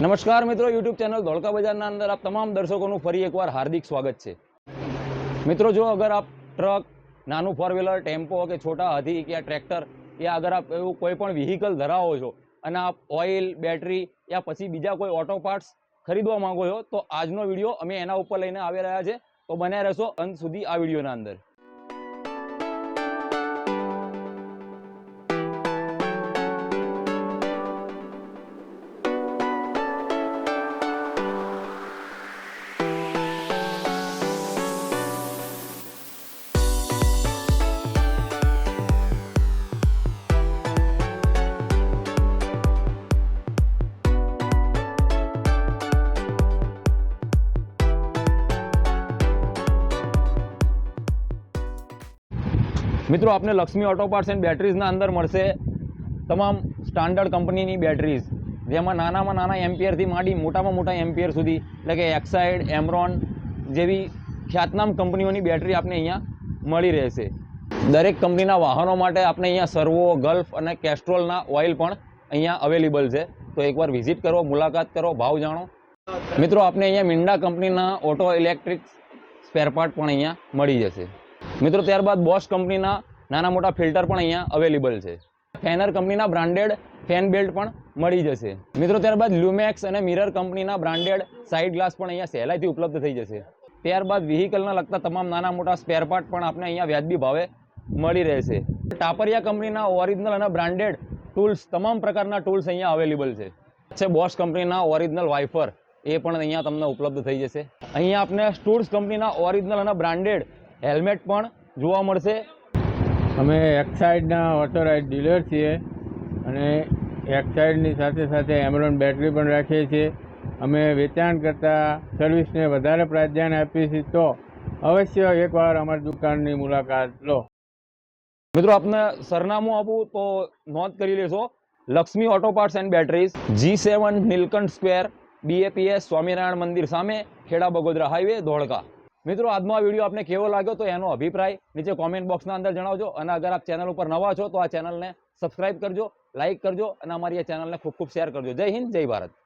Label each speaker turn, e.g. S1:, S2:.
S1: નમસ્કાર મિત્રો YouTube channel Dholka બજારના અંદર આપ તમામ દર્શકોનું ફરી એકવાર હાર્દિક સ્વાગત છે. મિત્રો, જો અગર આપ ટ્રક, નાનું ફોર વ્હીલર ટેમ્પો કે છોટા હાથી કે ટ્રેક્ટર યા અગર આપ એવું કોઈ પણ વ્હીકલ ધરાવો છો અને આપ ઓઇલ બેટરી યા પછી બીજા કોઈ ઓટો પાર્ટ્સ ખરીદવા માંગો છો, તો આજનો વીડિયો અમે એના ઉપર લઈને આવી રહ્યા છે. તો બન્યા રહેશો અંત સુધી આ વિડીયોના અંદર. મિત્રો, આપને લક્ષ્મી ઓટો પાર્ટ્સ એન્ડ બેટરીઝના અંદર મળશે તમામ સ્ટાન્ડર્ડ કંપનીની બેટરીઝ જેમાં નાનામાં નાના એમ્પિયરથી માંડી મોટામાં મોટા એમ્પિયર સુધી, એટલે કે એક્સાઇડ એમરોન જેવી ખ્યાતનામ કંપનીઓની બેટરી આપને અહીંયા મળી રહેશે. દરેક કંપનીના વાહનો માટે આપણે અહીંયા સર્વો, ગલ્ફ અને કેસ્ટ્રોલના ઓઇલ પણ અહીંયા અવેલેબલ છે. તો એકવાર વિઝિટ કરો, મુલાકાત કરો, ભાવ જાણો. મિત્રો, આપને અહીંયા મિંડા કંપનીના ઓટો ઇલેક્ટ્રિક સ્પેરપાર્ટ પણ અહીંયા મળી જશે. મિત્રો, ત્યારબાદ બોસ કંપનીના નાના મોટા ફિલ્ટર પણ અહીંયા અવેલેબલ છે. ફેનર કંપનીના બ્રાન્ડેડ ફેન બેલ્ટ પણ મળી જશે. મિત્રો, ત્યારબાદ લ્યુમેક્સ અને મિરર કંપનીના બ્રાન્ડેડ સાઇડ ગ્લાસ પણ અહીંયા સહેલાઈથી ઉપલબ્ધ થઈ જશે. ત્યારબાદ વ્હીકલના લગતા તમામ નાના મોટા સ્પેર પાર્ટ પણ આપણે અહીંયા વ્યાજબી ભાવે મળી રહેશે. ટાપરિયા કંપનીના ઓરિજિનલ અને બ્રાન્ડેડ ટૂલ્સ તમામ પ્રકારના ટૂલ્સ અહીંયા અવેલેબલ છે. છે બોસ કંપનીના ઓરિજિનલ વાઇફર એ પણ અહીંયા તમને ઉપલબ્ધ થઈ જશે. અહીંયા આપણે સ્ટૂર્સ કંપનીના ઓરિજિનલ અને બ્રાન્ડેડ હેલ્મેટ પણ જોવા મળશે.
S2: અમે એક્સાઇડના ઓથોરાઇઝ ડીલર છીએ અને એક્સાઇડની સાથે સાથે એમરોન બેટરી પણ રાખીએ છીએ. અમે વેચાણ કરતાં સર્વિસને વધારે પ્રાધાન્ય આપીએ છીએ તો અવશ્ય એકવાર અમારી દુકાનની મુલાકાત લો.
S1: મિત્રો, આપને સરનામું આપું તો નોંધ કરી લેશો Lakshmi auto parts and batteries, G seven Nilkanth square BAPS Swaminarayan મંદિર સામે, ખેડા બગોદરા હાઈવે, ધોળકા. મિત્રો, આજનો આ વીડિયો આપને કેવો લાગ્યો તો એનો અભિપ્રાય નીચે કોમેન્ટ બોક્સના અંદર જણાવજો. અને અગર આપ ચેનલ ઉપર નવા છો તો આ ચેનલને સબસ્ક્રાઇબ કરજો લાઇક કરજો અને અમારી આ ચેનલને ખૂબ ખૂબ શેર કરજો. જય હિન્દ, જય ભારત.